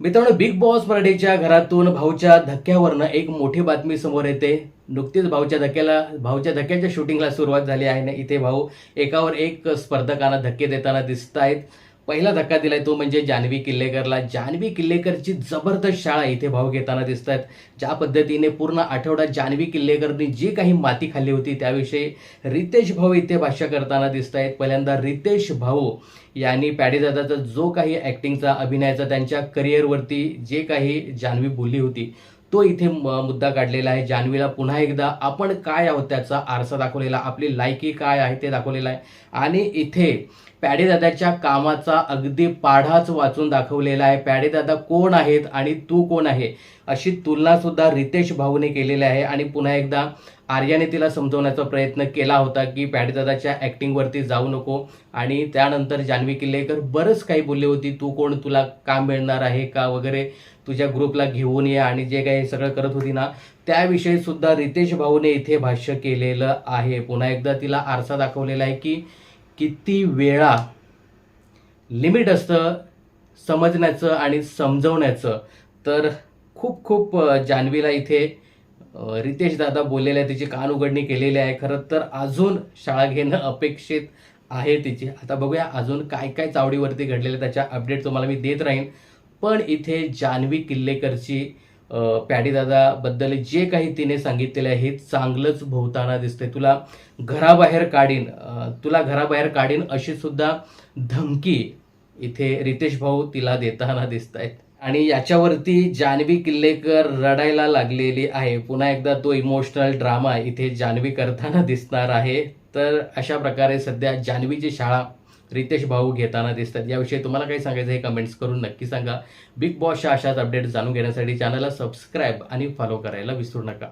मित्रांनो big boss मराठीच्या घरातून भाऊच्या धक्क्यावरनं एक मोठी बातमी समोर येते. नुकतीच भाऊच्या धक्क्याला भाऊच्या धक्क्याच्या शूटिंगला सुरुवात झाली आहे ना इथे भाऊ एकावर एक स्पर्धकांना धक्के देताना दिसत आहेत पहिला धक्का दिलाय तो म्हणजे जान्हवी किल्लेकरला. जान्हवी किल्लेकरची जबरदस्त शाळा इथे भाव घेताना दिसत आहेत ज्या पद्धतीने पूर्ण आठवडा जान्हवी किल्लेकरनी जी काही माती खाल्ली होती त्याविषयी रितेश भाऊ इथे भाष्य करताना दिसत आहेत पहिल्यांदा रितेश भाऊ यांनी पॅडीदादाचा जो काही ॲक्टिंगचा अभिनयाचा त्यांच्या करिअरवरती जे काही जान्हवी बोलली होती तो इथे म- मुद्दा काढलेला आहे. जान्हवीला पुन्हा एकदा आपण काय आहोत त्याचा आरसा दाखवलेला आपली लायकी काय आहे ते दाखवलेलं आहे. आणि इथे पॅडेदादाच्या कामाचा अगदी पाढाच वाचून दाखवलेला आहे. पॅडेदादा कोण आहेत आणि तू कोण आहे अशी तुलनासुद्धा रितेश भाऊने केलेली आहे. आणि पुन्हा एकदा आर्याने तिला समजवण्याचा प्रयत्न केला होता की पॅडदादाच्या ॲक्टिंगवरती जाऊ नको. आणि त्यानंतर जान्हवी किल्लेकर बरंच काही बोलली होती तू कोण? तुला काम मिळणार आहे का? वगैरे तुझ्या ग्रुपला घेऊन ये आणि जे काही सगळं करत होती ना त्याविषयी सुद्धा रितेश भाऊने इथे भाष्य केलेलं आहे. पुन्हा एकदा तिला आरसा दाखवलेला आहे की किती वेळा लिमिट असतं समजण्याचं आणि समजवण्याचं. तर खूप खूप जान्हवीला इथे रितेश दादा बोललेले आहे तिची कान उघडणी केलेली आहे. खरं तर अजून शाळा घेणं अपेक्षित आहे तिची. आता बघूया अजून काय काय चावडीवरती घडलेलं त्याच्या अपडेट तुम्हाला मी देत राहीन. पण इथे जान्हवी किल्लेकरची पॅडीदादाबद्दल जे काही तिने सांगितलेलं आहे हे चांगलंच भोवताना दिसते तुला घराबाहेर काढीन तुला घराबाहेर काढीन अशी सुद्धा धमकी इथे रितेश भाऊ तिला देताना दिसत आहेत आणि याच्यावरती जान्हवी किल्लेकर रडायला लागलेली आहे. पुन्हा एकदा तो इमोशनल ड्रामा इथे जान्हवी करताना दिसणार आहे. तर अशा प्रकारे सध्या जान्हवीची शाळा रितेश भाऊ घेताना दिसतात. याविषयी तुम्हाला काही सांगायचं हे कमेंट्स करून नक्की सांगा. बिग बॉसच्या अशाच अपडेट जाणून घेण्यासाठी चॅनलला सबस्क्राईब आणि फॉलो करायला विसरू नका.